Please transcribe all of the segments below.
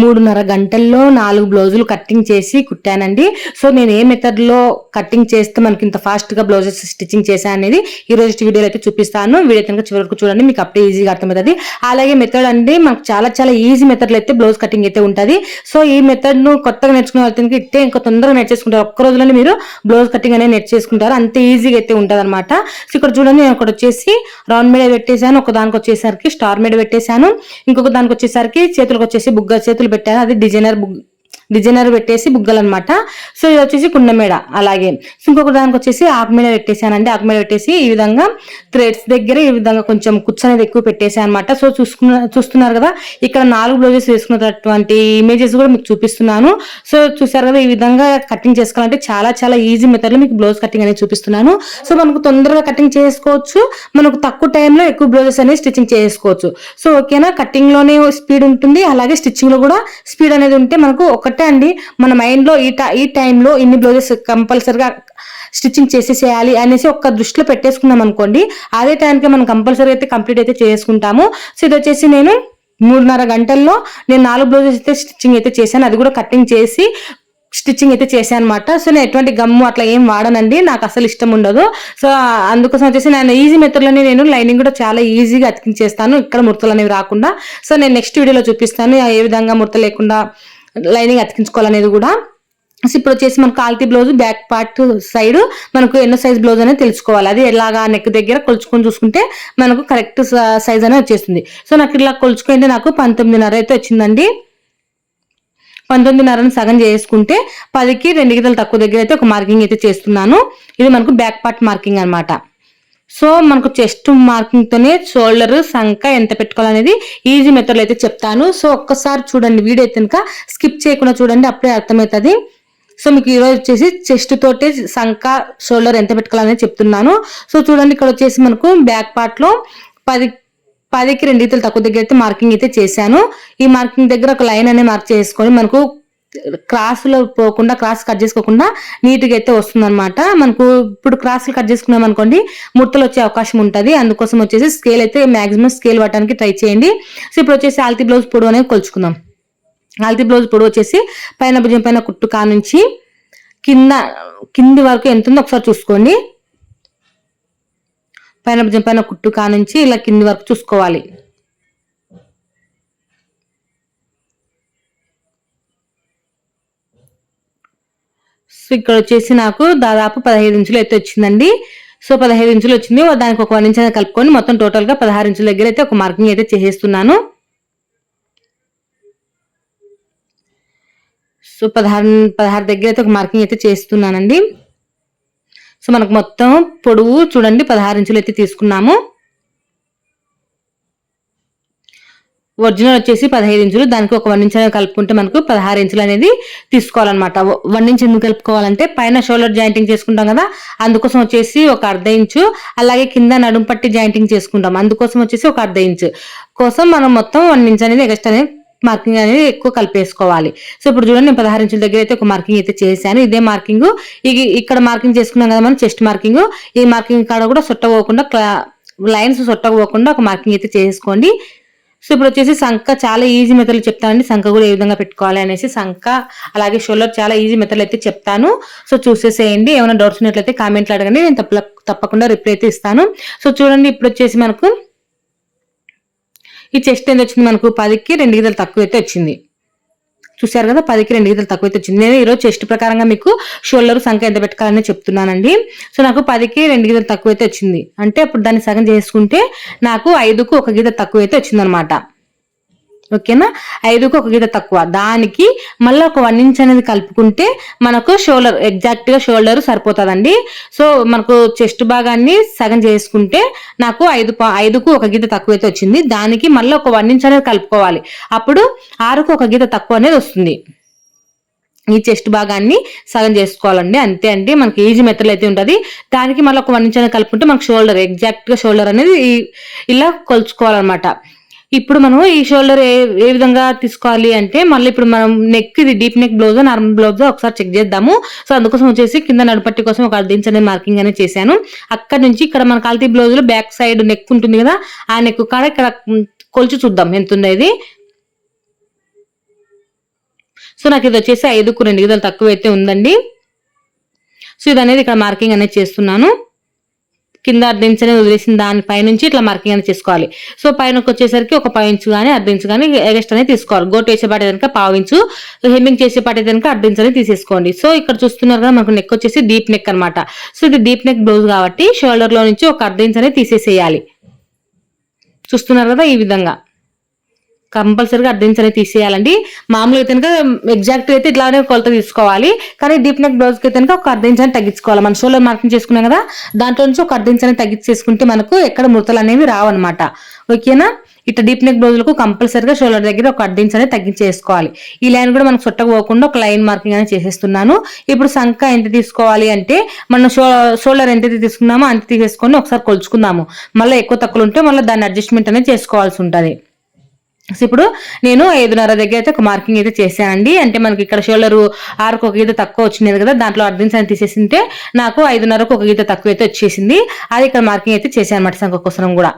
మూడున్నర గంటల్లో నాలుగు బ్లౌజులు కట్టింగ్ చేసి కుట్టానండి. సో నేను ఏ మెథడ్లో కట్టింగ్ చేస్తే మనకి ఇంత ఫాస్ట్గా బ్లౌజెస్ స్టిచ్చింగ్ చేశాను అనేది ఈ రోజు వీడియోలో అయితే చూపిస్తాను. వీడియో కనుక చివరికి చూడండి మీకు అప్పుడే ఈజీగా అర్థమవుతుంది. అలాగే మెథడ్ అండి మనకు చాలా చాలా ఈజీ మెథడ్లు అయితే బ్లౌజ్ కటింగ్ అయితే ఉంటుంది. సో ఈ మెథడ్ను కొత్తగా నేర్చుకునే వాళ్ళకి ఇట్టే ఇంకా తొందరగా నేర్చేసుకుంటారు ఒక్క రోజులోనే మీరు బ్లౌజ్ కటింగ్ అనేది నేర్చేసుకుంటారు అంత ఈజీగా అయితే ఉంటుంది అనమాట సో ఇక్కడ చూడండి నేను ఒకటి వచ్చేసి రౌండ్ మీద పెట్టేశాను. ఒక దానికి వచ్చేసరికి స్టార్ మీద పెట్టేశాను. ఇంకొక దానికి వచ్చేసరికి చేతులకు వచ్చేసి బుగ్గ చేతులు పెట్టాను అది డిజైనర్ బుగ్ డిజైనర్ పెట్టేసి బుగ్గలు అనమాట సో ఇది వచ్చేసి కుండమేడ. అలాగే సో ఇంకొక దానికి వచ్చేసి ఆకుమేడ పెట్టేశానండి. ఆకుమేడ పెట్టేసి ఈ విధంగా థ్రెడ్స్ దగ్గర ఈ విధంగా కొంచెం కుచ్చనేది ఎక్కువ పెట్టేసాను అనమాట సో చూసుకున్న చూస్తున్నారు కదా ఇక్కడ నాలుగు బ్లౌజెస్ వేసుకున్నటువంటి ఇమేజెస్ కూడా మీకు చూపిస్తున్నాను. సో చూసారు కదా ఈ విధంగా కటింగ్ చేసుకోవాలంటే చాలా చాలా ఈజీ మెథడ్లో మీకు బ్లౌజ్ కటింగ్ అనేది చూపిస్తున్నాను. సో మనకు తొందరగా కటింగ్ చేసుకోవచ్చు. మనకు తక్కువ టైంలో ఎక్కువ బ్లౌజెస్ అనేది స్టిచ్చింగ్ చేసుకోవచ్చు. సో ఓకేనా? కటింగ్లోనే స్పీడ్ ఉంటుంది. అలాగే స్టిచ్చింగ్లో కూడా స్పీడ్ అనేది ఉంటే మనకు కాబట్టి అండి మన మైండ్లో ఈ ఈ టైంలో ఇన్ని బ్లౌజెస్ కంపల్సరిగా స్టిచ్చింగ్ చేసేసేయాలి అనేసి ఒక్క దృష్టిలో పెట్టేసుకున్నాం అనుకోండి అదే టైంకి మనం కంపల్సరీ అయితే కంప్లీట్ అయితే చేసుకుంటాము. సో ఇది వచ్చేసి నేను మూడున్నర గంటల్లో నేను నాలుగు బ్లౌజెస్ అయితే స్టిచ్చింగ్ అయితే చేశాను. అది కూడా కటింగ్ చేసి స్టిచ్చింగ్ అయితే చేశాను అనమాట సో నేను ఎటువంటి గమ్ము అట్లా ఏం వాడనండి నాకు అసలు ఇష్టం ఉండదు. సో అందుకోసం వచ్చేసి నేను ఈజీ మెథడ్లోనే నేను లైనింగ్ కూడా చాలా ఈజీగా అతికించేస్తాను. ఇక్కడ ముడతలు అనేవి రాకుండా. సో నేను నెక్స్ట్ వీడియోలో చూపిస్తాను ఏ విధంగా ముడత లేకుండా లైనింగ్ అతికించుకోవాలనేది కూడా. సో ఇప్పుడు వచ్చేసి మనకు కాల్తీ బ్లౌజ్ బ్యాక్ పార్ట్ సైడ్ మనకు ఎన్నో సైజ్ బ్లౌజ్ అనేది తెలుసుకోవాలి. అది ఎలాగా నెక్ దగ్గర కొలుచుకొని చూసుకుంటే మనకు కరెక్ట్ సైజ్ అనేది వచ్చేస్తుంది. సో నాకు ఇలా కొలుచుకుంటే నాకు పంతొమ్మిదిన్నర అయితే వచ్చిందండి. పంతొమ్మిదిన్నరను సగం చేసుకుంటే పదికి రెండు గీతలు తక్కువ దగ్గర అయితే ఒక మార్కింగ్ అయితే చేస్తున్నాను. ఇది మనకు బ్యాక్ పార్ట్ మార్కింగ్ అన్నమాట. సో మనకు చెస్ట్ మార్కింగ్ తోనే షోల్డర్ సంక ఎంత పెట్టుకోవాలనేది ఈజీ మెథడ్లో అయితే చెప్తాను. సో ఒక్కసారి చూడండి వీడియో అయితే కనుక స్కిప్ చేయకుండా చూడండి అప్పుడే అర్థమవుతుంది. సో మీకు ఈరోజు వచ్చేసి చెస్ట్ తోటే సంక షోల్డర్ ఎంత పెట్టుకోవాలనేది చెప్తున్నాను. సో చూడండి ఇక్కడ వచ్చేసి మనకు బ్యాక్ పార్ట్లో పది పదికి రెండు ఇతలు తక్కువ దగ్గర అయితే మార్కింగ్ అయితే చేశాను. ఈ మార్కింగ్ దగ్గర ఒక లైన్ అనేది మార్క్ చేసుకొని మనకు క్రాస్లో పోకుండా క్రాస్ కట్ చేసుకోకుండా నీట్గా అయితే వస్తుంది అనమాట మనకు ఇప్పుడు క్రాస్ కట్ చేసుకున్నాం అనుకోండి ముట్టలు వచ్చే అవకాశం ఉంటుంది. అందుకోసం వచ్చేసి స్కేల్ అయితే మాక్సిమం స్కేల్ పట్టడానికి ట్రై చేయండి. సో ఇప్పుడు వచ్చేసి ఆల్తీ బ్లౌజ్ పొడవు అనేది కొలుచుకుందాం. ఆల్తీ బ్లౌజ్ పొడవు వచ్చేసి పైన భుజం పైన కుట్టు కా నుంచి కింద కింది వరకు ఎంత ఉందో ఒకసారి చూసుకోండి. పైన భుజం పైన కుట్టు కా నుంచి ఇలా కింది వరకు చూసుకోవాలి సో ఇక్కడ వచ్చేసి నాకు దాదాపు పదహైదు ఇంచులు అయితే వచ్చిందండి. సో పదహైదు ఇంచులు వచ్చింది. దానికి ఒక వన్ ఇంచ్ అనేది కలుపుకొని మొత్తం టోటల్గా పదహారు ఇంచుల దగ్గర అయితే ఒక మార్కింగ్ అయితే చేసేస్తున్నాను. సో పదహారు పదహారు దగ్గర అయితే ఒక మార్కింగ్ అయితే చేస్తున్నానండి. సో మనకు మొత్తం పొడవు చూడండి పదహారు ఇంచులు అయితే తీసుకున్నాము. ఒరిజినల్ వచ్చేసి పదహైదు ఇంచులు. దానికి ఒక వన్ ఇంచ్ అనేది కలుపుకుంటే మనకు పదహారు ఇంచులు అనేది తీసుకోవాలన్నమాట. వన్ ఇంచ్ ఎందుకు కలుపుకోవాలంటే పైన షోల్డర్ జాయింటింగ్ చేసుకుంటాం కదా అందుకోసం వచ్చేసి ఒక అర్ధ ఇంచు. అలాగే కింద నడుము పట్టి జాయింటింగ్ చేసుకుంటాం. అందుకోసం వచ్చేసి ఒక అర్ధ ఇంచు. కోసం మనం మొత్తం వన్ ఇంచ్ అనేది ఎక్స్ట్రా అనేది మార్కింగ్ అనేది ఎక్కువ కలిపేసుకోవాలి. సో ఇప్పుడు చూడండి నేను పదహారు ఇంచుల దగ్గర అయితే ఒక మార్కింగ్ అయితే చేశాను. ఇదే మార్కింగ్. ఇక్కడ మార్కింగ్ చేసుకున్నాం కదా మనం చెస్ట్ మార్కింగ్. ఈ మార్కింగ్ కాడ కూడా సొట్టపోకుండా లైన్స్ సొట్టకపోకుండా ఒక మార్కింగ్ అయితే చేసుకోండి. సో ఇప్పుడు వచ్చేసి సంఖ చాలా ఈజీ మెథడ్లు చెప్తానండి సంఖ కూడా ఏ విధంగా పెట్టుకోవాలి అనేసి సంఖ అలాగే షోల్డర్ చాలా ఈజీ మెథడ్లు అయితే చెప్తాను. సో చూసేసేయండి. ఏమైనా డౌట్స్ ఉన్నట్లయితే కామెంట్లు అడగండి. నేను తప్ప తప్పకుండా రిప్లై అయితే ఇస్తాను. సో చూడండి ఇప్పుడు వచ్చేసి మనకు ఈ చెస్ట్ ఎంత వచ్చింది? మనకు పదికి రెండు గీతలు తక్కువ అయితే వచ్చింది. చూసారు కదా పదికి రెండు గీతలు తక్కువ అయితే వచ్చింది. నేను ఈరోజు చెస్ట్ ప్రకారంగా మీకు షోల్డర్ సంఖ్య ఎంత పెట్టుకోవాలని చెప్తున్నానండి. సో నాకు పదికి రెండు గీతలు తక్కువ అయితే వచ్చింది. అంటే అప్పుడు దాన్ని సగం చేసుకుంటే నాకు ఐదుకు ఒక గీత తక్కువ అయితే వచ్చిందనమాట. ఓకేనా? ఐదుకు ఒక గీత తక్కువ. దానికి మళ్ళీ ఒక వన్ ఇంచ్ అనేది కలుపుకుంటే మనకు షోల్డర్ ఎగ్జాక్ట్గా షోల్డర్ సరిపోతుందండి. సో మనకు చెస్ట్ భాగాన్ని సగం చేసుకుంటే నాకు ఐదు పా- ఐదుకు ఒక గీత తక్కువ అయితే వచ్చింది. దానికి మళ్ళీ ఒక వన్ ఇంచ్ అనేది కలుపుకోవాలి. అప్పుడు ఆరుకు ఒక గీత తక్కువ అనేది వస్తుంది. ఈ చెస్ట్ భాగాన్ని సగం చేసుకోవాలండి. అంతే అండి. మనకి ఈజీ మెథడ్ అయితే ఉంటుంది. దానికి మళ్ళీ ఒక వన్ ఇంచ్ అనేది కలుపుకుంటే మనకు షోల్డర్ ఎగ్జాక్ట్గా షోల్డర్ అనేది ఇలా కొలుచుకోవాలన్నమాట. ఇప్పుడు మనం ఈ షోల్డర్ ఏ ఏ విధంగా తీసుకోవాలి అంటే మళ్ళీ ఇప్పుడు మనం నెక్ ఇది deep neck blouse normal blouse ఒకసారి చెక్ చేద్దాము. సో అందుకోసం వచ్చేసి కింద నడుపట్టి కోసం ఒక అర్ధ అనేది మార్కింగ్ అనేది చేశాను. అక్కడ నుంచి ఇక్కడ మన కల్తీ బ్లౌజ్లో బ్యాక్ సైడ్ నెక్ ఉంటుంది కదా ఆ నెక్ కాడ ఇక్కడ కొలిచి చూద్దాం ఎంత ఉంది ఇది సో నాకు ఇది వచ్చేసి ఐదుకు రెండు గీతలు తక్కువ అయితే ఉందండి. సో ఇది అనేది ఇక్కడ మార్కింగ్ అనేది చేస్తున్నాను. కింద అర్ధించ్ అనేది వదిలేసిన దానిపై నుంచి ఇట్లా మార్కింగ్ అనేది చేసుకోవాలి. సో పైన వచ్చేసరికి ఒక పై ఇంచు కానీ అర్ధించు కానీ ఎగస్ట్ అనేది తీసుకోవాలి. గోటు వేసే పాటే కనుక పావించు హెమ్మింగ్ చేసే పాటే కనుక అర్ధించు అనేది తీసేసుకోండి. సో ఇక్కడ చూస్తున్నారు కదా మనకు నెక్ వచ్చేసి డీప్ నెక్ అన్నమాట. సో ఇది డీప్ నెక్ బ్లౌజ్ కాబట్టి షోల్డర్లో నుంచి ఒక అర్ధించ్ అనేది తీసేసేయాలి. చూస్తున్నారు కదా ఈ విధంగా. కంపల్సరీగా అర్ధించ్ అనేది తీసేయాలండి. మామూలుగా అయితే కనుక ఎగ్జాక్ట్ అయితే ఇట్లానే కొలత తీసుకోవాలి. కానీ డీప్ నెక్ బ్లౌజ్కి అయితే కనుక ఒక అర్ధించ్ అనేది తగ్గించుకోవాలి. మన షోల్డర్ మార్కింగ్ చేసుకున్నాం కదా దాంట్లో నుంచి ఒక అర్ధించ్ అనేది తగ్గించేసుకుంటే మనకు ఎక్కడ ముడతలు అనేవి రావన్నమాట. ఓకేనా? ఇట్లా డీప్ నెక్ బ్లౌజులకు కంపల్సరీగా షోల్డర్ దగ్గర ఒక అర్ధించ్ అనేది తగ్గించేసుకోవాలి. ఈ లైన్ కూడా మనకు చుట్టకపోకుండా ఒక లైన్ మార్కింగ్ అనేది చేసేస్తున్నాను. ఇప్పుడు సంఖ ఎంత తీసుకోవాలి అంటే మనం షో షోల్డర్ ఎంత తీసుకున్నామో అంత తీసేసుకొని ఒకసారి కొలుచుకుందాము. మళ్ళీ ఎక్కువ తక్కువ ఉంటే మళ్ళీ దాన్ని అడ్జస్ట్మెంట్ అనేది చేసుకోవాల్సి ఉంటుంది. సో ఇప్పుడు నేను ఐదున్నర దగ్గర అయితే ఒక మార్కింగ్ అయితే చేశానండి. అంటే మనకి ఇక్కడ షోల్డర్ ఆరుకు ఒక గీత తక్కువ వచ్చింది కదా దాంట్లో అర్ధించ్ అని తీసేసింటే నాకు ఐదున్నరకు ఒక గీత తక్కువ అయితే వచ్చేసింది. అది ఇక్కడ మార్కింగ్ అయితే చేశాను అనమాట సంఖ కోసం కూడా.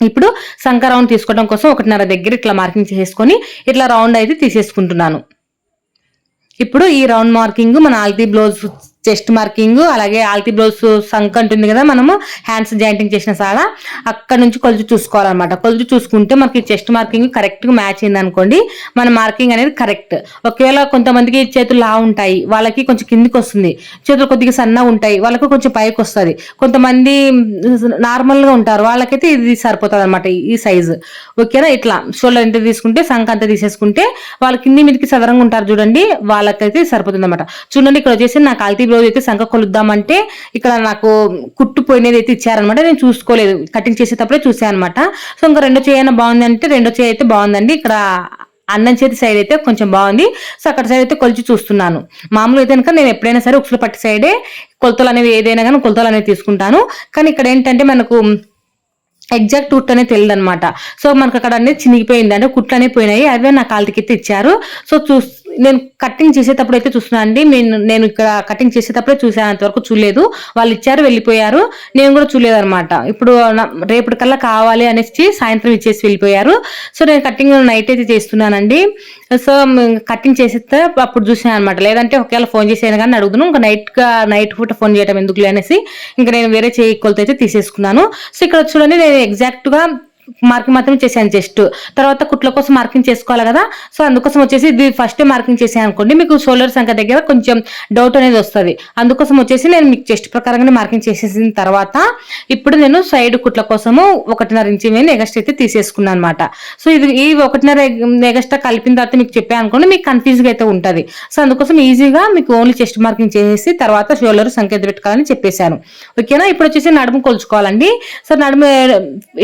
ఇప్పుడు సంఖ రౌండ్ తీసుకోవడం కోసం ఒకటిన్నర దగ్గర ఇట్లా మార్కింగ్ చేసేసుకొని ఇట్లా రౌండ్ అయితే తీసేసుకుంటున్నాను. ఇప్పుడు ఈ రౌండ్ మార్కింగ్ మన ఆల్తీ బ్లౌజ్ చెస్ట్ మార్కింగ్ అలాగే ఆల్తీ బ్లౌజ్ సంక్ ఉంటుంది కదా మనము హ్యాండ్స్ జాయింటింగ్ చేసిన సాడ అక్కడ నుంచి కొలుచు చూసుకోవాలన్నమాట. కొలుచు చూసుకుంటే మనకి చెస్ట్ మార్కింగ్ కరెక్ట్గా మ్యాచ్ అయింది అనుకోండి మన మార్కింగ్ అనేది కరెక్ట్. ఒకవేళ కొంతమందికి చేతులు లా ఉంటాయి వాళ్ళకి కొంచెం కిందికి వస్తుంది చేతులు కొద్దిగా సన్నగా ఉంటాయి వాళ్ళకి కొంచెం పైకి వస్తుంది. కొంతమంది నార్మల్గా ఉంటారు వాళ్ళకైతే ఇది సరిపోతుంది అనమాట ఈ సైజు. ఓకేనా? ఇట్లా షోల్డర్ ఎంత తీసుకుంటే సంక్ అంత తీసేసుకుంటే వాళ్ళ కింది మీదకి సదరంగా ఉంటారు చూడండి వాళ్ళకైతే సరిపోతుంది అనమాట చూడండి ఇక్కడ వచ్చేసి నాకు ఆల్తీ బ్లౌజ్ అయితే సంఖ కొలుద్దామంటే ఇక్కడ నాకు కుట్టు పోయినది అయితే ఇచ్చారనమాట నేను చూసుకోలేదు. కటింగ్ చేసేటప్పుడే చూసాను అనమాట సో ఇంకా రెండో చేయన బాగుంది అంటే రెండో చేయి అయితే బాగుందండి. ఇక్కడ అన్నం చేతి సైడ్ అయితే కొంచెం బాగుంది. సో అక్కడ సైడ్ అయితే కొలిచి చూస్తున్నాను. మామూలు అయితే కనుక నేను ఎప్పుడైనా సరే ఉక్సులు పట్టి సైడే కొలతలు అనేవి ఏదైనా కానీ కొలతలు అనేవి తీసుకుంటాను. కానీ ఇక్కడ ఏంటంటే మనకు ఎగ్జాక్ట్ కుట్ అనేది తెలియదు అనమాట సో మనకు అక్కడ అనేది చినిగిపోయింది. అంటే కుట్లు అనేవి పోయినాయి. అవే నా కాలికి అయితే ఇచ్చారు. సో చూ నేను కటింగ్ చేసేటప్పుడు అయితే చూస్తున్నాను అండి. నేను నేను ఇక్కడ కటింగ్ చేసేటప్పుడే చూసాను అంతవరకు చూడలేదు. వాళ్ళు ఇచ్చారు వెళ్ళిపోయారు. నేను కూడా చూడలేదు అనమాట ఇప్పుడు రేపటికల్లా కావాలి అనేసి సాయంత్రం ఇచ్చేసి వెళ్ళిపోయారు. సో నేను కటింగ్ నైట్ అయితే చేస్తున్నానండి. సో కటింగ్ చేసేస్తే అప్పుడు చూసాను అనమాట లేదంటే ఒకవేళ ఫోన్ చేసాను కానీ అడుగుతున్నాను ఇంకా నైట్ నైట్ పూట ఫోన్ చేయడం ఎందుకు అనేసి ఇంకా నేను వేరే చేయి కొలత అయితే తీసేసుకున్నాను. సో ఇక్కడ చూడండి నేను ఎగ్జాక్ట్గా మార్కింగ్ మాత్రమే చేశాను జస్ట్. తర్వాత కుట్ల కోసం మార్కింగ్ చేసుకోవాలి కదా. సో అందుకోసం వచ్చేసి ఇది ఫస్ట్ మార్కింగ్ చేశాను అనుకోండి. మీకు షోల్డర్ సంఖ్య దగ్గర కొంచెం డౌట్ అనేది వస్తుంది. అందుకోసం వచ్చేసి నేను మీకు చెస్ట్ ప్రకారంగానే మార్కింగ్ చేసేసిన తర్వాత ఇప్పుడు నేను సైడ్ కుట్ల కోసము ఒకటిన్నర ఇంచి మీద ఎగస్ట్ అయితే తీసేసుకున్నాను అనమాట సో ఇది ఈ ఒకటిన్నర ఎగస్ట్రా కలిపిన తర్వాత మీకు చెప్పాను అనుకోండి మీకు కన్ఫ్యూజ్గా అయితే ఉంటుంది. సో అందుకోసం ఈజీగా మీకు ఓన్లీ చెస్ట్ మార్కింగ్ చేసేసి తర్వాత షోల్డర్ సంఖ్య పెట్టుకోవాలని చెప్పేశాను. ఓకేనా? ఇప్పుడు వచ్చేసి నడుము కొలుచుకోవాలండి. సో నడుము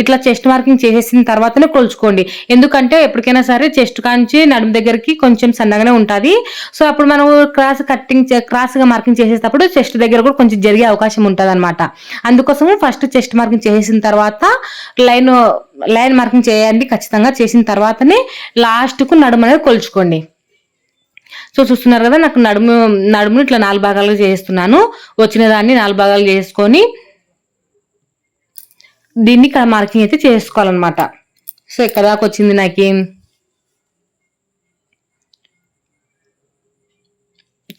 ఇట్లా చెస్ట్ మార్కింగ్ చేసేసిన తర్వాతనే కొలుచుకోండి. ఎందుకంటే ఎప్పటికైనా సరే చెస్ట్ కాంచి నడుము దగ్గరికి కొంచెం సన్నగానే ఉంటుంది. సో అప్పుడు మనం క్రాస్ కట్టింగ్ క్రాస్గా మార్కింగ్ చేసేటప్పుడు చెస్ట్ దగ్గర కూడా కొంచెం జరిగే అవకాశం ఉంటుంది అనమాట అందుకోసము ఫస్ట్ చెస్ట్ మార్కింగ్ చేసేసిన తర్వాత లైన్ లైన్ మార్కింగ్ చేయండి ఖచ్చితంగా. చేసిన తర్వాతనే లాస్ట్కు నడుము అనేది కొలుచుకోండి. సో చూస్తున్నారు కదా నాకు నడుము నడుమును ఇట్లా నాలుగు భాగాలుగా చేస్తున్నాను. వచ్చిన దాన్ని నాలుగు భాగాలు చేసుకొని దీన్ని ఇక్కడ మార్కింగ్ అయితే చేసుకోవాలన్నమాట. సో ఎక్కడ దాకా వచ్చింది నాకు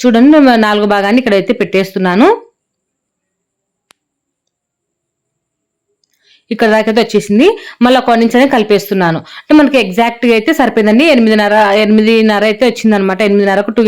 చూడండి నాలుగు భాగాన్ని ఇక్కడైతే పెట్టేస్తున్నాను. ఇక్కడ దాకా అయితే వచ్చేసింది. మళ్ళీ ఒక నుంచి అనేది కలిపేస్తున్నాను. అంటే మనకి ఎగ్జాక్ట్గా అయితే సరిపోయిందండి. ఎనిమిదిన్నర ఎనిమిదిన్నర అయితే వచ్చింది అనమాట ఎనిమిదిన్నరకు టూ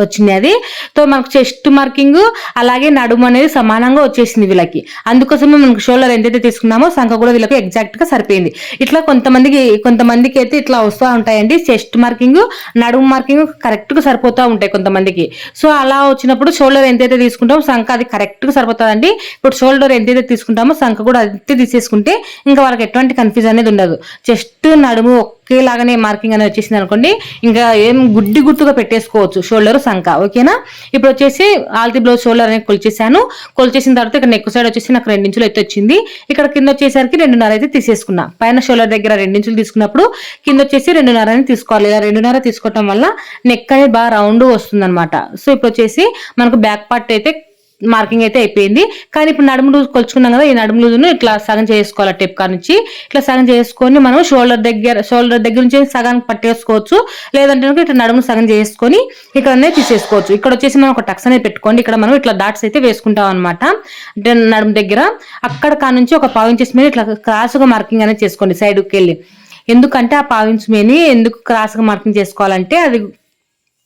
వచ్చింది అది సో మనకు చెస్ట్ మార్కింగ్ అలాగే నడుము అనేది సమానంగా వచ్చేసింది వీళ్ళకి. అందుకోసమే మనకు షోల్డర్ ఎంతైతే తీసుకున్నామో సంఖ కూడా వీళ్ళకి ఎగ్జాక్ట్గా సరిపోయింది. ఇట్లా కొంతమందికి కొంతమందికి అయితే ఇట్లా వస్తూ ఉంటాయండి. చెస్ట్ మార్కింగ్ నడుము మార్కింగ్ కరెక్ట్గా సరిపోతూ ఉంటాయి కొంతమందికి. సో అలా వచ్చినప్పుడు షోల్డర్ ఎంతైతే తీసుకుంటామో సంఖ అది కరెక్ట్గా సరిపోతుందండి. ఇప్పుడు షోల్డర్ ఎంతైతే తీసుకుంటామో సంఖ కూడా అంతే తీసేసుకుంటే ఇంకా వాళ్ళకి ఎటువంటి కన్ఫ్యూజ్ అనేది ఉండదు. చెస్ట్ నడుము ఒకేలాగానే మార్కింగ్ అనేది వచ్చేసింది అనుకోండి ఇంకా ఏం గుడ్డి గుర్తుగా పెట్టేసుకోవచ్చు. షోల్డర్ సంఖ ఓకేనా? ఇప్పుడు వచ్చేసి ఆల్తి బ్లౌజ్ షోల్డర్ అనేది కొలిచేసాను కొలిచేసిన తర్వాత ఇక్కడ నెక్ సైడ్ వచ్చేసి నాకు రెండించులు అయితే వచ్చింది. ఇక్కడ కింద వచ్చేసరికి రెండున్నర అయితే తీసేసుకున్నా. పైన షోల్డర్ దగ్గర రెండించులు తీసుకున్నప్పుడు కింద వచ్చేసి రెండున్నర అనేది తీసుకోవాలి. ఇలా రెండున్నర తీసుకోవటం వల్ల నెక్ అనేది బాగా రౌండ్ వస్తుంది అనమాట సో ఇప్పుడు వచ్చేసి మనకు బ్యాక్ పార్ట్ అయితే మార్కింగ్ అయితే అయిపోయింది. కానీ ఇప్పుడు నడుము లూజ్ కొలుచుకున్నాం కదా ఈ నడుము లూజును ఇట్లా సగం చేసుకోవాలి టెప్ కాడ నుంచి. ఇట్లా సగం చేసుకొని మనం షోల్డర్ దగ్గర షోల్డర్ దగ్గర నుంచి సగానికి పట్టేసుకోవచ్చు. లేదంటే ఇట్లా నడుము సగం చేసుకొని ఇక్కడ తీసేసుకోవచ్చు. ఇక్కడ వచ్చేసి మనం ఒక టక్స్ అనేది పెట్టుకోండి. ఇక్కడ మనం ఇట్లా డాట్స్ అయితే వేసుకుంటాం అనమాట నడుము దగ్గర. అక్కడ కా నుంచి ఒక పావు ఇంచెస్ మీద ఇట్లా క్రాస్గా మార్కింగ్ అనేది చేసుకోండి సైడ్కి వెళ్ళి. ఎందుకంటే ఆ పావు మీని ఎందుకు క్రాస్గా మార్కింగ్ చేసుకోవాలంటే అది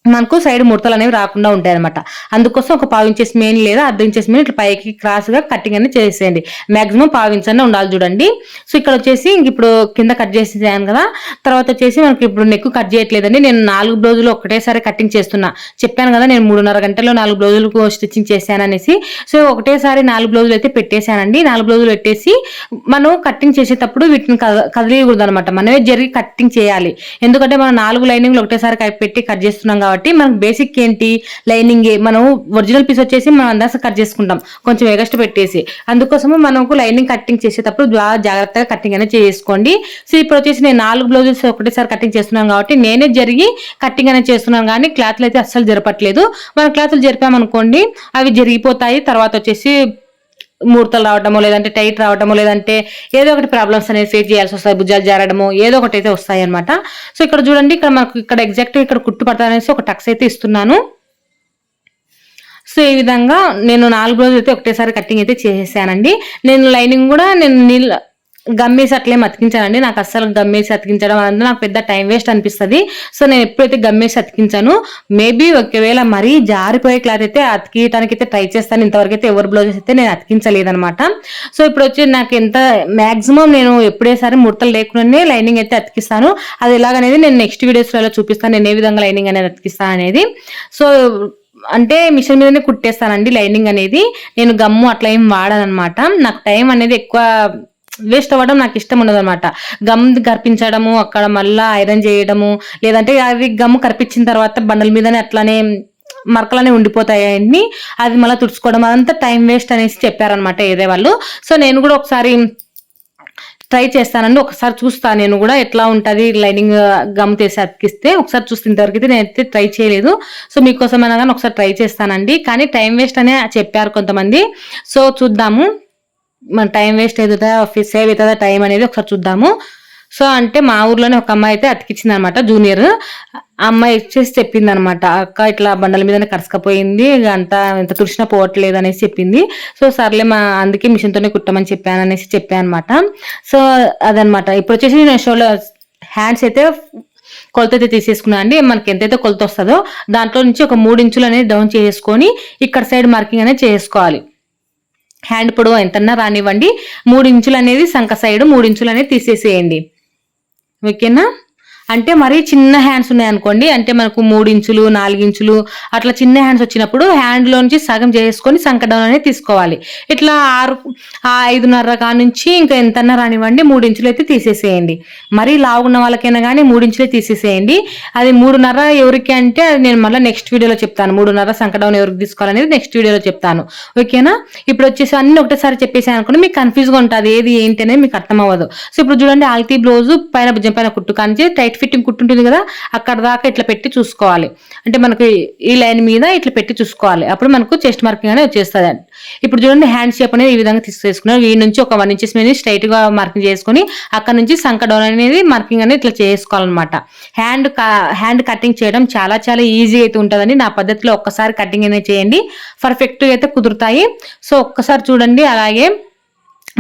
మనకు సైడ్ ముడతలు అనేవి రాకుండా ఉంటాయి అనమాట అందుకోసం ఒక పావు ఇంచెస్ మెయిన్ లేదా అర్ధ ఇంచెస్ మెయిన్ ఇట్లా పైకి క్రాస్గా కటింగ్ అనేది చేసేయండి. మాక్సిమం పావు ఇంచ్ అనే ఉండాలి చూడండి. సో ఇక్కడ వచ్చేసి ఇంక ఇప్పుడు కింద కట్ చేసేసాను కదా. తర్వాత వచ్చేసి మనకి ఇప్పుడు నెక్ కట్ చేయట్లేదండి. నేను నాలుగు బ్లౌజులు ఒకటేసారి కటింగ్ చేస్తున్నా. చెప్పాను కదా నేను మూడున్నర గంటల్లో నాలుగు బ్లౌజులకు స్టిచ్చింగ్ చేశాను అనేసి. సో ఒకటేసారి నాలుగు బ్లౌజులు అయితే పెట్టేశానండి. నాలుగు బ్లౌజులు పెట్టేసి మనం కటింగ్ చేసేటప్పుడు వీటిని కద- కదిలియకూడదు అనమాట మనమే జరిగి కటింగ్ చేయాలి. ఎందుకంటే మనం నాలుగు లైనింగ్లు ఒకటేసారి పెట్టి కట్ చేస్తున్నాం కాబట్టి కాబట్టి మనకు బేసిక్ ఏంటి? లైనింగ్ మనం ఒరిజినల్ పీస్ వచ్చేసి మనం అందాస కట్ చేసుకుంటాం. కొంచెం ఎగస్ట్ పెట్టేసి. అందుకోసము మనకు లైనింగ్ కటింగ్ చేసేటప్పుడు బాగా జాగ్రత్తగా కటింగ్ అనేది చేసుకోండి. సో ఇప్పుడు వచ్చేసి నేను నాలుగు బ్లౌజెస్ ఒకటేసారి కటింగ్ చేస్తున్నాను కాబట్టి నేనే జరిగి కటింగ్ అనేది చేస్తున్నాను కానీ క్లాత్లు అయితే అస్సలు జరపట్లేదు. మన క్లాత్లు జరిపామనుకోండి అవి జరిగిపోతాయి. తర్వాత వచ్చేసి ముడతలు రావడమో లేదంటే టైట్ రావడమో లేదంటే ఏదో ఒకటి ప్రాబ్లమ్స్ అనేది ఫేస్ చేయాల్సి వస్తాయి భుజాలు జారడము ఏదో ఒకటి అయితే వస్తాయి అనమాట సో ఇక్కడ చూడండి ఇక్కడ మనకు ఇక్కడ ఎగ్జాక్ట్ ఇక్కడ కుట్టు పడతానేసి ఒక టక్స్ అయితే ఇస్తున్నాను. సో ఈ విధంగా నేను నాలుగు రోజులు అయితే ఒకటేసారి కటింగ్ అయితే చేసేసానండి. నేను లైనింగ్ కూడా నేను నీళ్ళ గమ్మేసి అట్లేం అతికించానండి నాకు అస్సలు గమ్మేసి అతికించడం అనేది నాకు పెద్ద టైం వేస్ట్ అనిపిస్తుంది. సో నేను ఎప్పుడైతే గమ్మేసి అతికించాను మేబీ ఒకవేళ మరీ జారిపోయే క్లాత్ అయితే అతికియటానికి అయితే ట్రై చేస్తాను. ఇంతవరకు అయితే ఎవరు బ్లౌజెస్ అయితే నేను అతికించలేదనమాట సో ఇప్పుడు వచ్చి నాకు ఎంత మ్యాక్సిమం నేను ఎప్పుడేసారి ముడతలు లేకుండానే లైనింగ్ అయితే అతికిస్తాను. అది ఎలాగనేది నేను నెక్స్ట్ వీడియోస్లో చూపిస్తాను నేను ఏ విధంగా లైనింగ్ అనేది అతికిస్తాను అనేది. సో అంటే మిషన్ మీదనే కుట్టేస్తానండి లైనింగ్ అనేది. నేను గమ్ము అట్లా ఏం వాడనమాట నాకు టైం అనేది ఎక్కువ వేస్ట్ అవ్వడం నాకు ఇష్టం ఉండదు అనమాట గమ్ కరిపించడము అక్కడ మళ్ళీ ఐరన్ చేయడము లేదంటే అవి గమ్ కర్పించిన తర్వాత బండల మీదనే అట్లానే మరకలనే ఉండిపోతాయని అది మళ్ళీ తుడుచుకోవడం అదంతా టైం వేస్ట్ అనేసి చెప్పారనమాట ఏదే వాళ్ళు. సో నేను కూడా ఒకసారి ట్రై చేస్తానండి. ఒకసారి చూస్తాను నేను కూడా ఎట్లా ఉంటుంది లైనింగ్ గమ్ తీసి అతికిస్తే ఒకసారి చూస్తే ఇంతవరకు అయితే నేనైతే ట్రై చేయలేదు. సో మీకోసం కానీ ఒకసారి ట్రై చేస్తానండి. కానీ టైం వేస్ట్ అనే చెప్పారు కొంతమంది. సో చూద్దాము. మన టైం వేస్ట్ అవుతుందా సేవ్ అవుతుందా టైం అనేది ఒకసారి చూద్దాము. సో అంటే మా ఊర్లోనే ఒక అమ్మాయి అయితే అతికిచ్చింది అనమాట జూనియర్. ఆ అమ్మాయి వచ్చేసి చెప్పింది అనమాట అక్క ఇట్లా బండల మీదనే కరసకపోయింది ఇక అంతా ఎంత తుడిచినా పోవట్లేదు అనేసి చెప్పింది. సో సర్లే మా అందుకే మిషన్తోనే కుట్టమని చెప్పాను అనేసి చెప్పాను అనమాట సో అదనమాట. ఇప్పుడు వచ్చేసి నేను షోలో హ్యాండ్స్ అయితే కొలత అయితే తీసేసుకున్నా అండి. మనకి ఎంతైతే కొలత వస్తుందో దాంట్లో నుంచి ఒక మూడు ఇంచులు అనేది డౌన్ చేసుకొని ఇక్కడ సైడ్ మార్కింగ్ అనేది చేసుకోవాలి హ్యాండ్ పొడవు ఎంతన్నా రానివ్వండి. మూడు ఇంచులు అనేది సంక సైడ్ మూడు ఇంచులు అనేది తీసేసేయండి. ఓకేనా? అంటే మరీ చిన్న హ్యాండ్స్ ఉన్నాయనుకోండి అంటే మనకు మూడు ఇంచులు నాలుగు ఇంచులు అట్లా చిన్న హ్యాండ్స్ వచ్చినప్పుడు హ్యాండ్లో నుంచి సగం చేసుకొని సంక డౌన్ అనేది తీసుకోవాలి. ఇట్లా ఆరు ఐదున్నర కా నుంచి ఇంకా ఎంతన్నా రానివ్వండి మూడు ఇంచులు అయితే తీసేసేయండి. మరీ లావున్న వాళ్ళకైనా కానీ మూడు ఇంచులే తీసేసేయండి. అది మూడున్నర ఎవరికి అంటే అది నేను మళ్ళీ నెక్స్ట్ వీడియోలో చెప్తాను. మూడున్నర సంక ఎవరికి తీసుకోవాలనేది నెక్స్ట్ వీడియోలో చెప్తాను. ఓకేనా ఇప్పుడు వచ్చేసి అన్ని ఒకటేసారి చెప్పేసాను అనుకోండి మీకు కన్ఫ్యూజ్గా ఉంటుంది. ఏది ఏంటి అనేది మీకు అర్థం అవ్వదు. సో ఇప్పుడు చూడండి ఆల్తీ బ్లౌజ్ పైన భుజం పైన కుట్టు కానీ టైట్ ఫిట్టింగ్ కుట్టుంటుంది కదా అక్కడ దాకా ఇట్లా పెట్టి చూసుకోవాలి. అంటే మనకు ఈ లైన్ మీద ఇట్లా పెట్టి చూసుకోవాలి. అప్పుడు మనకు చెస్ట్ మార్కింగ్ అనేది వచ్చేస్తుంది. ఇప్పుడు చూడండి హ్యాండ్ షేప్ అనేది ఈ విధంగా తీసుకున్నాం ఈ నుంచి ఒక వన్ ఇంచెస్ మీద స్ట్రైట్గా మార్కింగ్ చేసుకొని అక్కడ నుంచి సంక డౌన్ అనేది మార్కింగ్ అనేది ఇట్లా చేసుకోవాలన్నమాట. హ్యాండ్ హ్యాండ్ కటింగ్ చేయడం చాలా చాలా ఈజీ అయితే ఉంటుందండి. నా పద్ధతిలో ఒక్కసారి కటింగ్ అనేది చేయండి. పర్ఫెక్ట్గా అయితే కుదురుతాయి. సో ఒక్కసారి చూడండి. అలాగే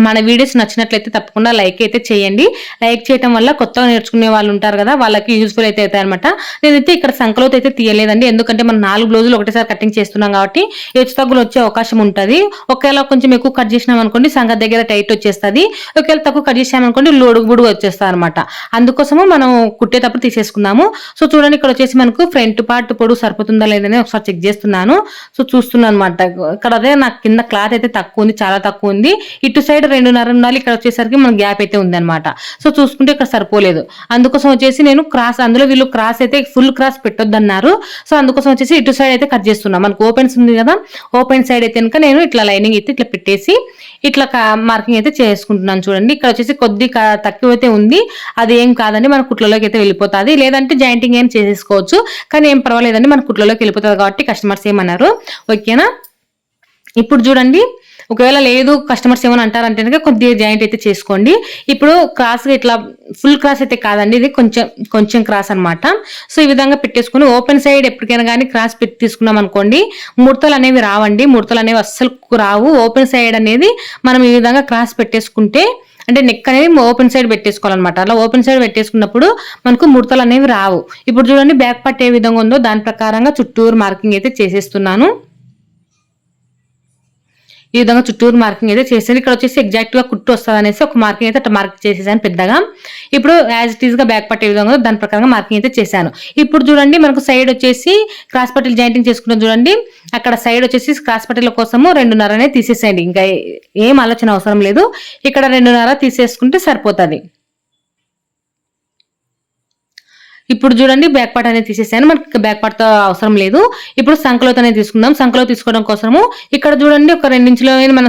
మన వీడియోస్ నచ్చినట్లయితే తప్పకుండా లైక్ అయితే చేయండి. లైక్ చేయడం వల్ల కొత్తగా నేర్చుకునే వాళ్ళు ఉంటారు కదా వాళ్ళకి యూస్ఫుల్ అయితే అవుతాయి అనమాట నేనైతే ఇక్కడ సంకలోత అయితే తీయలేదండి. ఎందుకంటే మనం నాలుగు బ్లౌజులు ఒకటేసారి కటింగ్ చేస్తున్నాం కాబట్టి హెచ్చు తగ్గులు వచ్చే అవకాశం ఉంటుంది. ఒకవేళ కొంచెం ఎక్కువ కట్ చేసినాం అనుకోండి సంగ దగ్గర టైట్ వచ్చేస్తుంది. ఒకవేళ తక్కువ కట్ చేసామనుకోండి లోడుగు బుడుగు వచ్చేస్తుంది అనమాట అందుకోసము మనం కుట్టేటప్పుడు తీసేసుకుందాము. సో చూడండి ఇక్కడ వచ్చేసి మనకు ఫ్రంట్ పార్ట్ పొడుగు సరిపోతుందా లేదని ఒకసారి చెక్ చేస్తున్నాను. సో చూస్తున్నాను అనమాట ఇక్కడ అదే నాకు కింద క్లాత్ అయితే తక్కువ ఉంది చాలా తక్కువ ఉంది. ఇటు సైడ్ రెండున్నర ఉండాలి. ఇక్కడ వచ్చేసరికి మన గ్యాప్ అయితే ఉందన్నమాట. సో చూసుకుంటే ఇక్కడ సరిపోలేదు. అందుకోసం వచ్చేసి నేను క్రాస్ అందులో వీళ్ళు క్రాస్ అయితే ఫుల్ క్రాస్ పెట్టొద్దన్నారు. సో అందుకోసం వచ్చేసి ఇటు సైడ్ అయితే కట్ చేస్తున్నా. మనకు ఓపెన్స్ ఉంది కదా? ఓపెన్ సైడ్ అయితే కనుక నేను ఇట్లా లైనింగ్ అయితే ఇట్లా పెట్టేసి ఇట్లా మార్కింగ్ అయితే చేసుకుంటున్నాను చూడండి. ఇక్కడ వచ్చేసి కొద్ది తక్కువ అయితే ఉంది. అది ఏం కాదండి. మన కుట్లలోకి అయితే వెళ్ళిపోతుంది. లేదంటే జాయింటింగ్ ఏం చేసేసుకోవచ్చు. కానీ ఏం పర్వాలేదండి. మన కుట్లలోకి వెళ్ళిపోతుంది కాబట్టి కస్టమర్స్ ఏమన్నారు. ఓకేనా? ఇప్పుడు చూడండి. ఒకవేళ లేదు కస్టమర్స్ ఏమైనా అంటారంటే కనుక కొద్దిగా జాయింట్ అయితే చేసుకోండి. ఇప్పుడు క్రాస్ ఇట్లా ఫుల్ క్రాస్ అయితే కాదండి ఇది కొంచెం కొంచెం క్రాస్ అన్నమాట. సో ఈ విధంగా పెట్టేసుకుని ఓపెన్ సైడ్ ఎప్పటికైనా కానీ క్రాస్ పెట్టి తీసుకున్నాం అనుకోండి ముడతలు అనేవి రావండి. ముడతలు అనేవి అస్సలు రావు. ఓపెన్ సైడ్ అనేది మనం ఈ విధంగా క్రాస్ పెట్టేసుకుంటే అంటే నెక్ అనేది ఓపెన్ సైడ్ పెట్టేసుకోవాలన్నమాట. అలా ఓపెన్ సైడ్ పెట్టేసుకున్నప్పుడు మనకు ముడతలు అనేవి రావు. ఇప్పుడు చూడండి బ్యాక్ పార్ట్ ఏ విధంగా ఉందో దాని ప్రకారంగా చుట్టూరు మార్కింగ్ అయితే చేసేస్తున్నాను. ఈ విధంగా చుట్టూరు మార్కింగ్ అయితే చేసాను ఇక్కడ వచ్చేసి ఎగ్జాక్ట్గా కుట్టు వస్తుంది అనేసి ఒక మార్కింగ్ అయితే అట్లా మార్క్ చేసేసాను పెద్దగా. ఇప్పుడు యాజ్ ఇట్ ఈస్గా బ్యాక్ పట్టే విధంగా దాని ప్రకారంగా మార్కింగ్ అయితే చేశాను. ఇప్పుడు చూడండి మనకు సైడ్ వచ్చేసి క్రాస్ పట్టీలు జాయింటింగ్ చేసుకున్నాం చూడండి. అక్కడ సైడ్ వచ్చేసి క్రాస్ పట్టీల కోసము రెండున్నర అనేది తీసేసేయండి. ఇంకా ఏం ఆలోచన అవసరం లేదు. ఇక్కడ రెండున్నర తీసేసుకుంటే సరిపోతుంది. ఇప్పుడు చూడండి బ్యాక్ పార్ట్ అనేది తీసేసాను. మనకి బ్యాక్ పార్ట్ అవసరం లేదు. ఇప్పుడు సంకలోత్ అనేది తీసుకుందాం. సంకలో తీసుకోవడం కోసము ఇక్కడ చూడండి ఒక రెండు ఇంచుల మన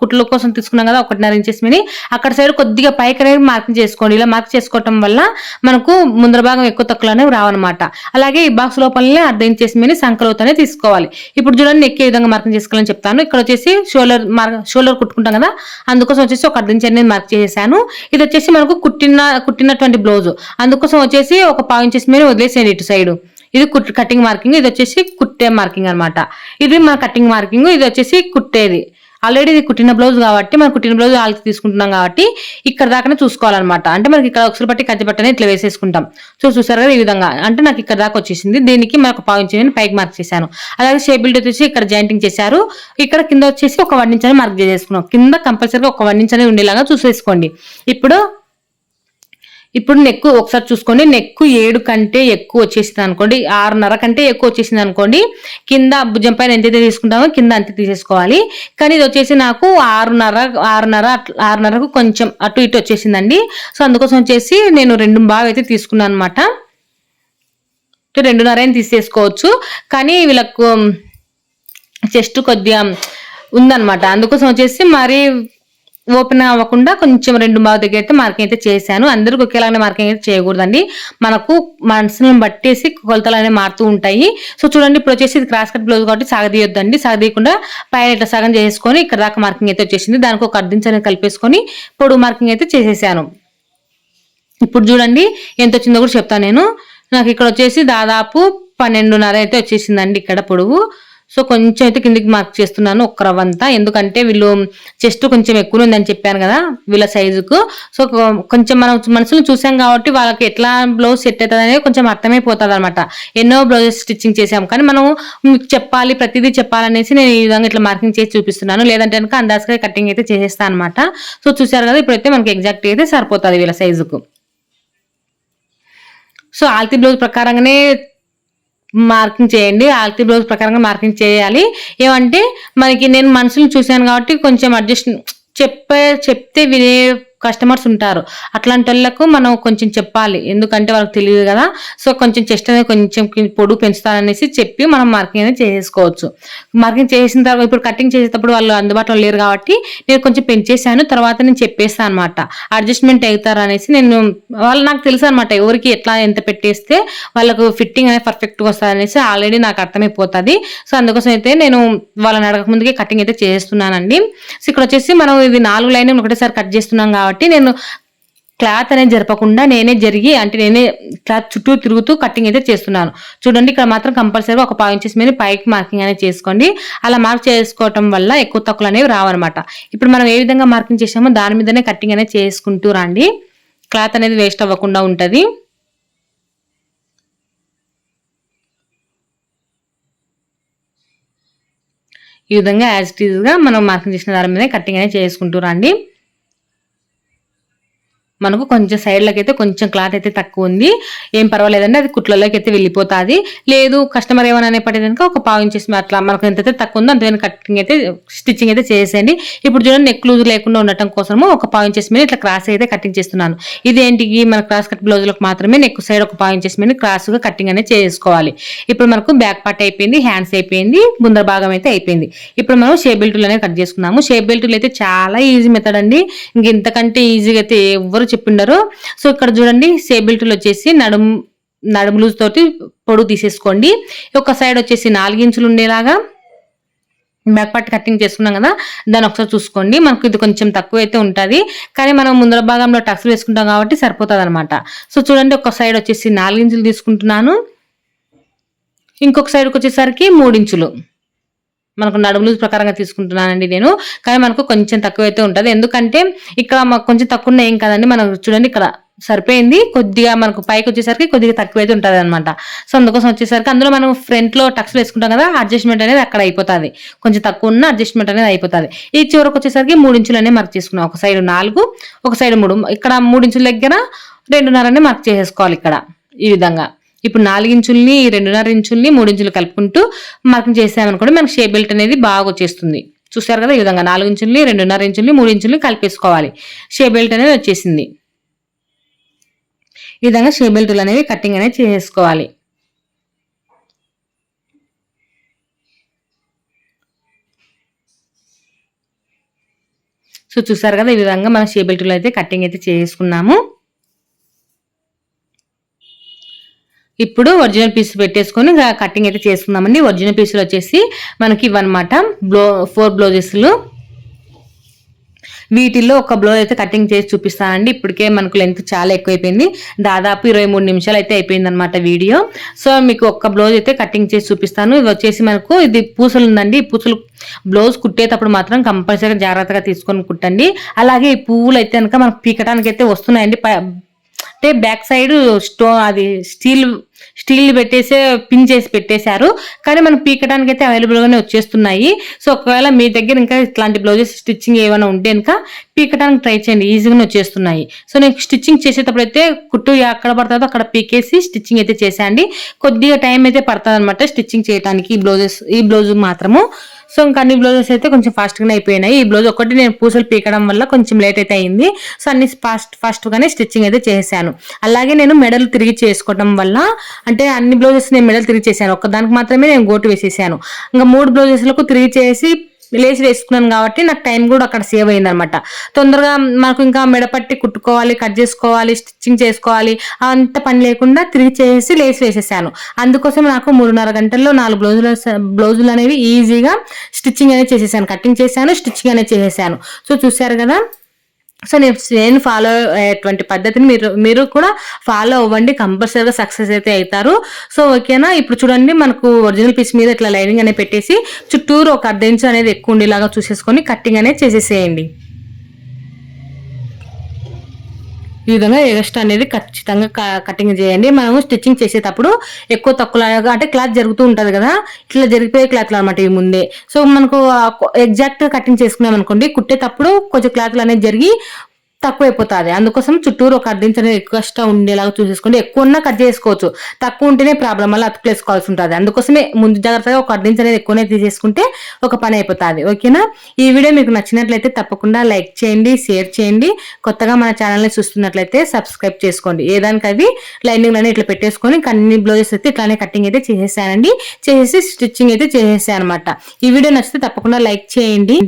కుట్ల కోసం తీసుకున్నాం కదా ఒకటిన్నర ఇంచెస్ మీద అక్కడ సైడ్ కొద్దిగా పైకి అనేది మార్కింగ్ చేసుకోండి. ఇలా మార్క్ చేసుకోవటం వల్ల మనకు ముందర భాగం ఎక్కువ తక్కువ అనేవి రావన్నమాట. అలాగే ఈ బాక్స్ లోపలనే అర్ధ ఇంచెస్ మీద సంకలోత్ అనేది తీసుకోవాలి. ఇప్పుడు చూడండి ఎక్కే విధంగా మార్కింగ్ చేసుకోవాలని చెప్తాను. ఇక్కడ వచ్చేసి షోల్డర్ మార్క్ షోల్డర్ కుట్టుకుంటాం కదా అందుకోసం వచ్చేసి ఒక అర్ధ ఇంచ్ అనేది మార్క్ చేసేసాను. ఇది వచ్చేసి మనకు కుట్టిన కుట్టినటువంటి బ్లౌజ్ అందుకోసం వచ్చేసి ఒక పావు ఇంచెస్ మీరు వదిలేసేయండి ఇటు సైడ్ ఇది కుట్ కటింగ్ మార్కింగ్ ఇది వచ్చేసి కుట్టే మార్కింగ్ అన్నమాట. ఇది మన కటింగ్ మార్కింగ్ ఇది వచ్చేసి కుట్టేది. ఆల్రెడీ ఇది కుట్టిన బ్లౌజ్ కాబట్టి మనం కుట్టిన బ్లౌజ్ వాళ్ళకి తీసుకుంటున్నాం కాబట్టి ఇక్కడ దాకానే చూసుకోవాలన్నమాట. అంటే మనకి ఇక్కడ ఒకసారి పట్టి కత్తి పట్టని ఇట్లా వేసేసుకుంటాం. సో చూసారు కదా ఈ విధంగా. అంటే నాకు ఇక్కడ దాకా వచ్చేసింది. దీనికి మనకు పావు ఇంచ్ పైకి మార్క్ చేశాను. అలాగే షేప్ బిల్డ్ వచ్చేసి ఇక్కడ జాయింటింగ్ చేశారు. ఇక్కడ కింద వచ్చేసి ఒక వన్ ఇంచ్ అని మార్క్ చేసేసుకున్నాం కింద కంపల్సరీగా ఒక వన్ ఇంచ్ అనేది ఉండేలాగా చూసేసుకోండి. ఇప్పుడు ఇప్పుడు నెక్ ఒకసారి చూసుకోండి. నెక్ ఏడు కంటే ఎక్కువ వచ్చేసింది అనుకోండి. ఆరున్నర కంటే ఎక్కువ వచ్చేసింది అనుకోండి. కింద భుజం పైన ఎంతైతే తీసుకుంటామో కింద అంతే తీసేసుకోవాలి. కానీ ఇది వచ్చేసి నాకు ఆరున్నర ఆరున్నర ఆరున్నరకు కొంచెం అటు ఇటు వచ్చేసిందండి. సో అందుకోసం వచ్చేసి నేను రెండు బాగా అయితే తీసుకున్నాను అనమాట రెండున్నర అయినా తీసేసుకోవచ్చు. కానీ వీళ్ళకు చెస్ట్ కొద్దిగా ఉందన్నమాట. అందుకోసం వచ్చేసి మరి ఓపెన్ అవ్వకుండా కొంచెం రెండు మార్క్ దగ్గర అయితే మార్కింగ్ అయితే చేశాను. అందరికి ఒకేలాగానే మార్కింగ్ అయితే చేయకూడదండి. మనకు మనసును బట్టేసి కొలతలు అనేవి మారుతూ ఉంటాయి. సో చూడండి ఇప్పుడు వచ్చేసి ఇది క్రాస్ కట్ బ్లౌజ్ కాబట్టి సాగదీయొద్దండి. సాగదీయకుండా పైన ఇట్లా సగం చేసుకొని ఇక్కడ దాకా మార్కింగ్ అయితే వచ్చేసింది. దానికి ఒక అర్ధించ్ అనేది కలిపేసుకొని పొడుగు మార్కింగ్ అయితే చేసేసాను. ఇప్పుడు చూడండి ఎంత వచ్చిందో కూడా చెప్తాను నేను. నాకు ఇక్కడ వచ్చేసి దాదాపు పన్నెండున్నర అయితే వచ్చేసిందండి ఇక్కడ పొడుగు సో కొంచెం అయితే కిందికి మార్క్ చేస్తున్నాను ఒక్క రవ్వంతా ఎందుకంటే వీళ్ళు చెస్ట్ కొంచెం ఎక్కువ ఉందని చెప్పాను కదా వీళ్ళ సైజుకు సో కొంచెం మనం మనసులు చూసాం కాబట్టి వాళ్ళకి ఎట్లా బ్లౌజ్ సెట్ అవుతుంది అనేది కొంచెం అర్థమైపోతుంది అనమాట ఎన్నో బ్లౌజెస్ స్టిచ్చింగ్ చేసాం కానీ మనం చెప్పాలి ప్రతిదీ చెప్పాలనేసి నేను ఈ విధంగా ఇట్లా మార్కింగ్ చేసి చూపిస్తున్నాను. లేదంటే కనుక అందాజగా కటింగ్ అయితే చేసేస్తాను అనమాట సో చూసారు కదా ఇప్పుడైతే మనకి ఎగ్జాక్ట్ అయితే సరిపోతుంది వీళ్ళ సైజుకు సో ఆల్తీ బ్లౌజ్ ప్రకారంగానే మార్కింగ్ చేయండి. ఆల్తీ బ్లౌజ్ ప్రకారంగా మార్కింగ్ చేయాలి. ఏమంటే మనకి నేను మనుషులు చూశాను కాబట్టి కొంచెం అడ్జస్ట్ చెప్పే చెప్తే వినే కస్టమర్స్ ఉంటారు. అట్లాంటి వాళ్ళకు మనం కొంచెం చెప్పాలి. ఎందుకంటే వాళ్ళకి తెలియదు కదా. సో కొంచెం చెస్ట్ అనేది కొంచెం పొడుగు పెంచుతారనేసి చెప్పి మనం మార్కింగ్ అనేది చేసేసుకోవచ్చు మార్కింగ్ చేసిన తర్వాత ఇప్పుడు కటింగ్ చేసేటప్పుడు వాళ్ళు అందుబాటులో లేరు కాబట్టి నేను కొంచెం పెంచేసాను తర్వాత నేను చెప్పేస్తాను అనమాట అడ్జస్ట్మెంట్ అవుతారు అనేసి నేను వాళ్ళు నాకు తెలుసు అనమాట ఎవరికి ఎట్లా ఎంత పెట్టేస్తే వాళ్ళకు ఫిట్టింగ్ అనేది పర్ఫెక్ట్గా వస్తుంది అనేసి ఆల్రెడీ నాకు అర్థమైపోతుంది. సో అందుకోసం అయితే నేను వాళ్ళని అడగక ముందుకే కటింగ్ అయితే చేస్తున్నానండి. సో ఇక్కడ వచ్చేసి మనం ఇది నాలుగు లైన్ ఒకటేసారి కట్ చేస్తున్నాం కాబట్టి కాబట్టి నేను క్లాత్ అనేది జరపకుండా నేనే జరిగి అంటే నేనే క్లాత్ చుట్టూ తిరుగుతూ కటింగ్ అయితే చేస్తున్నాను. చూడండి ఇక్కడ మాత్రం కంపల్సరీగా ఒక పావు ఇంచెస్ మీద పైకి మార్కింగ్ అనేది చేసుకోండి. అలా మార్క్ చేసుకోవటం వల్ల ఎక్కువ తక్కువలు అనేవి రావన్నమాట. ఇప్పుడు మనం ఏ విధంగా మార్కింగ్ చేసామో దాని మీదనే కటింగ్ అనేది చేసుకుంటూ రండి. క్లాత్ అనేది వేస్ట్ అవ్వకుండా ఉంటుంది. ఈ విధంగా యాజ్ ఇట్ మనం మార్కింగ్ చేసిన దాని మీద కటింగ్ అనేది చేసుకుంటూ రండి. మనకు కొంచెం సైడ్లోకి అయితే కొంచెం క్లాత్ అయితే తక్కువ ఉంది ఏం పర్వాలేదండి అది కుట్లలోకి అయితే వెళ్ళిపోతుంది. లేదు కస్టమర్ ఏమైనా అనేప్పటి కనుక ఒక పావు ఇంచెస్ అట్లా మనకు ఎంతైతే తక్కువ ఉందో అంతైనా కటింగ్ అయితే స్టిచ్చింగ్ అయితే చేసేయండి. ఇప్పుడు చూడండి నెక్ లూజ్ లేకుండా ఉండటం కోసము ఒక పావు ఇంచెస్ మీద ఇట్లా క్రాస్ అయితే కటింగ్ చేస్తున్నాను. ఇదేంటి? మన క్రాస్ కట్ బ్లౌజులకు మాత్రమే నెక్ సైడ్ ఒక పావు ఇంచెస్ మీద క్రాస్గా కటింగ్ అనేది చేసుకోవాలి. ఇప్పుడు మనకు బ్యాక్ పార్ట్ అయిపోయింది హ్యాండ్స్ అయిపోయింది ముందర భాగం అయితే అయిపోయింది. ఇప్పుడు మనం షేప్ బెల్టులు అనేది కట్ చేసుకున్నాము. షేప్ బెల్టులు అయితే చాలా ఈజీ మెథడ్ అండి. ఇంక ఇంతకంటే ఈజీగా అయితే ఎవరు చెప్పిండరు సో ఇక్కడ చూడండి షేప్ వచ్చేసి నడుము నడుము లూజ్ తోటి పొడుగు తీసేసుకోండి. ఒక సైడ్ వచ్చేసి నాలుగించులు ఉండేలాగా. బ్యాక్ పార్ట్ కటింగ్ చేసుకున్నాం కదా దాన్ని ఒకసారి చూసుకోండి. మనకు ఇది కొంచెం తక్కువ అయితే ఉంటుంది కానీ మనం ముందర భాగంలో టక్స్ వేసుకుంటాం కాబట్టి సరిపోతుంది అనమాట సో చూడండి ఒక సైడ్ వచ్చేసి నాలుగించులు తీసుకుంటున్నాను. ఇంకొక సైడ్కి వచ్చేసరికి మూడు మనకు నడుములు ప్రకారంగా తీసుకుంటున్నానండి నేను. కానీ మనకు కొంచెం తక్కువైతే ఉంటుంది. ఎందుకంటే ఇక్కడ మాకు కొంచెం తక్కువ ఉన్నాయి ఏం కదండి. మనకు చూడండి ఇక్కడ సరిపోయింది. కొద్దిగా మనకు పైకి వచ్చేసరికి కొద్దిగా తక్కువైతే ఉంటుంది అనమాట సో అందుకోసం వచ్చేసరికి అందులో మనం ఫ్రంట్లో టక్స్ వేసుకుంటాం కదా అడ్జస్ట్మెంట్ అనేది అక్కడ అయిపోతుంది. కొంచెం తక్కువ ఉన్న అడ్జస్ట్మెంట్ అనేది అయిపోతుంది. ఈ చివరకు వచ్చేసరికి మూడు ఇంచులు మార్క్ చేసుకున్నాం. ఒక సైడ్ నాలుగు ఒక సైడ్ మూడు. ఇక్కడ మూడు ఇంచుల దగ్గర రెండున్నరనే మార్క్ చేసేసుకోవాలి ఇక్కడ. ఈ విధంగా. ఇప్పుడు నాలుగు ఇంచుల్ని రెండున్నర ఇంచుల్ని మూడు ఇంచులు కలుపుకుంటూ మార్కింగ్ చేసామనుకోండి మనకి షేప్ బెల్ట్ అనేది బాగా వచ్చేస్తుంది. చూసారు కదా ఈ విధంగా నాలుగు ఇంచుల్ని రెండున్నర ఇంచుల్ని మూడు ఇంచుల్ని కలిపేసుకోవాలి. షే బెల్ట్ అనేది వచ్చేసింది. ఈ విధంగా షే బెల్ట్లు అనేవి కటింగ్ అనేది చేసుకోవాలి. సో చూసారు కదా ఈ విధంగా మనం షే బెల్ట్లు అయితే కటింగ్ అయితే చేసుకున్నాము. ఇప్పుడు ఒరిజినల్ పీస్ పెట్టేసుకొని కటింగ్ అయితే చేసుకుందామండి. ఒరిజినల్ పీసులు వచ్చేసి మనకి ఇవన్నమాట బ్లో ఫోర్ బ్లౌజెస్లు వీటిల్లో ఒక బ్లౌజ్ అయితే కటింగ్ చేసి చూపిస్తానండి. ఇప్పటికే మనకు లెంత్ చాలా ఎక్కువైపోయింది. దాదాపు ఇరవై మూడు నిమిషాలు అయితే అయిపోయింది అనమాట వీడియో. సో మీకు ఒక్క బ్లౌజ్ అయితే కటింగ్ చేసి చూపిస్తాను. ఇది వచ్చేసి మనకు ఇది పూసలు ఉందండి. పూసలు బ్లౌజ్ కుట్టేటప్పుడు మాత్రం కంపల్సరీగా జాగ్రత్తగా తీసుకొని కుట్టండి. అలాగే ఈ పువ్వులు అయితే కనుక మనకు పీకటానికి అయితే వస్తున్నాయండి అంటే బ్యాక్ సైడ్ స్టో అది స్టీల్ స్టీల్ పెట్టేసే పిన్ చేసి పెట్టేశారు. కానీ మనం పీకడానికి అయితే అవైలబుల్గానే వచ్చేస్తున్నాయి. సో ఒకవేళ మీ దగ్గర ఇంకా ఇట్లాంటి బ్లౌజెస్ స్టిచ్చింగ్ ఏమైనా ఉంటే ఇంకా పీకడానికి ట్రై చేయండి. ఈజీగానే వచ్చేస్తున్నాయి. సో నేను స్టిచ్చింగ్ చేసేటప్పుడు అయితే కుట్టు ఎక్కడ పడుతుందో అక్కడ పీకేసి స్టిచ్చింగ్ అయితే చేసేయండి. కొద్దిగా టైం అయితే పడుతుంది అనమాట స్టిచ్చింగ్ చేయడానికి ఈ బ్లౌజెస్ ఈ బ్లౌజ్ మాత్రము. సో ఇంకా అన్ని బ్లౌజెస్ అయితే కొంచెం ఫాస్ట్గానే అయిపోయినాయి. ఈ బ్లౌజ్ ఒకటి నేను పూసలు పీకడం వల్ల కొంచెం లేట్ అయితే అయింది. సో అన్ని ఫాస్ట్ ఫాస్ట్గానే స్టిచ్చింగ్ అయితే చేశాను అలాగే నేను మెడల్ తిరిగి చేసుకోవడం వల్ల అంటే అన్ని బ్లౌజెస్ నేను మెడల్ తిరిగి చేశాను. ఒక్కదానికి మాత్రమే నేను గోటు వేసేసాను. ఇంకా మూడు బ్లౌజెస్లకు తిరిగి చేసి లేచి వేసుకున్నాను కాబట్టి నాకు టైం కూడా అక్కడ సేవ్ అయింది అనమాట తొందరగా మనకు ఇంకా మెడపట్టి కుట్టుకోవాలి కట్ చేసుకోవాలి స్టిచ్చింగ్ చేసుకోవాలి అంత పని లేకుండా తిరిగి చేసి లేచి వేసేసాను. అందుకోసం నాకు మూడున్నర గంటల్లో నాలుగు బ్లౌజులు బ్లౌజులు అనేవి ఈజీగా స్టిచ్చింగ్ అనేది చేసేసాను. కటింగ్ చేశాను స్టిచ్చింగ్ అనేది చేసేసాను. సో చూసారు కదా సో నేను నేను ఫాలో అయ్యేటువంటి పద్ధతిని మీరు మీరు కూడా ఫాలో అవ్వండి. కంపల్సరీగా సక్సెస్ అయితే అవుతారు. సో ఓకేనా ఇప్పుడు చూడండి మనకు ఒరిజినల్ పీస్ మీద ఇట్లా లైనింగ్ అనేది పెట్టేసి చుట్టూరు ఒక అర్ధ ఇంచు అనేది ఎక్కువ ఉండేలాగా చూసేసుకొని కట్టింగ్ అనేది చేసేసేయండి. ఈ విధంగా ఎగస్ట్ అనేది ఖచ్చితంగా కటింగ్ చేయండి. మనము స్టిచ్చింగ్ చేసేటప్పుడు ఎక్కువ తక్కువ అంటే క్లాత్ జరుగుతూ ఉంటుంది కదా ఇట్లా జరిగిపోయే క్లాత్లు అనమాట ఈ ముందే. సో మనకు ఎగ్జాక్ట్ కటింగ్ చేసుకున్నాం అనుకోండి కుట్టేటప్పుడు కొంచెం క్లాత్లు అనేది జరిగి తక్కువైపోతుంది. అందుకోసం చుట్టూరు ఒక అర్ధించ అనేది ఎక్కువ ఉండేలాగా చూసేసుకోండి ఎక్కువ ఉన్నా కట్ చేసుకోవచ్చు. తక్కువ ఉంటేనే ప్రాబ్లం వల్ల అతుకులేసుకోవాల్సి ఉంటుంది. అందుకోసమే ముందు జాగ్రత్తగా ఒక అర్ధించ అనేది ఎక్కువనే తీసేసుకుంటే ఒక పని అయిపోతుంది. ఓకేనా? ఈ వీడియో మీకు నచ్చినట్లయితే తప్పకుండా లైక్ చేయండి షేర్ చేయండి. కొత్తగా మన ఛానల్ని చూస్తున్నట్లయితే సబ్స్క్రైబ్ చేసుకోండి. ఏదానికి అది లైనింగ్ అని ఇట్లా పెట్టేసుకొని కన్ని బ్లౌజెస్ అయితే ఇట్లానే కటింగ్ అయితే చేసేసానండి. చేసేసి స్టిచ్చింగ్ అయితే చేసేసాను అనమాట ఈ వీడియో నచ్చితే తప్పకుండా లైక్ చేయండి.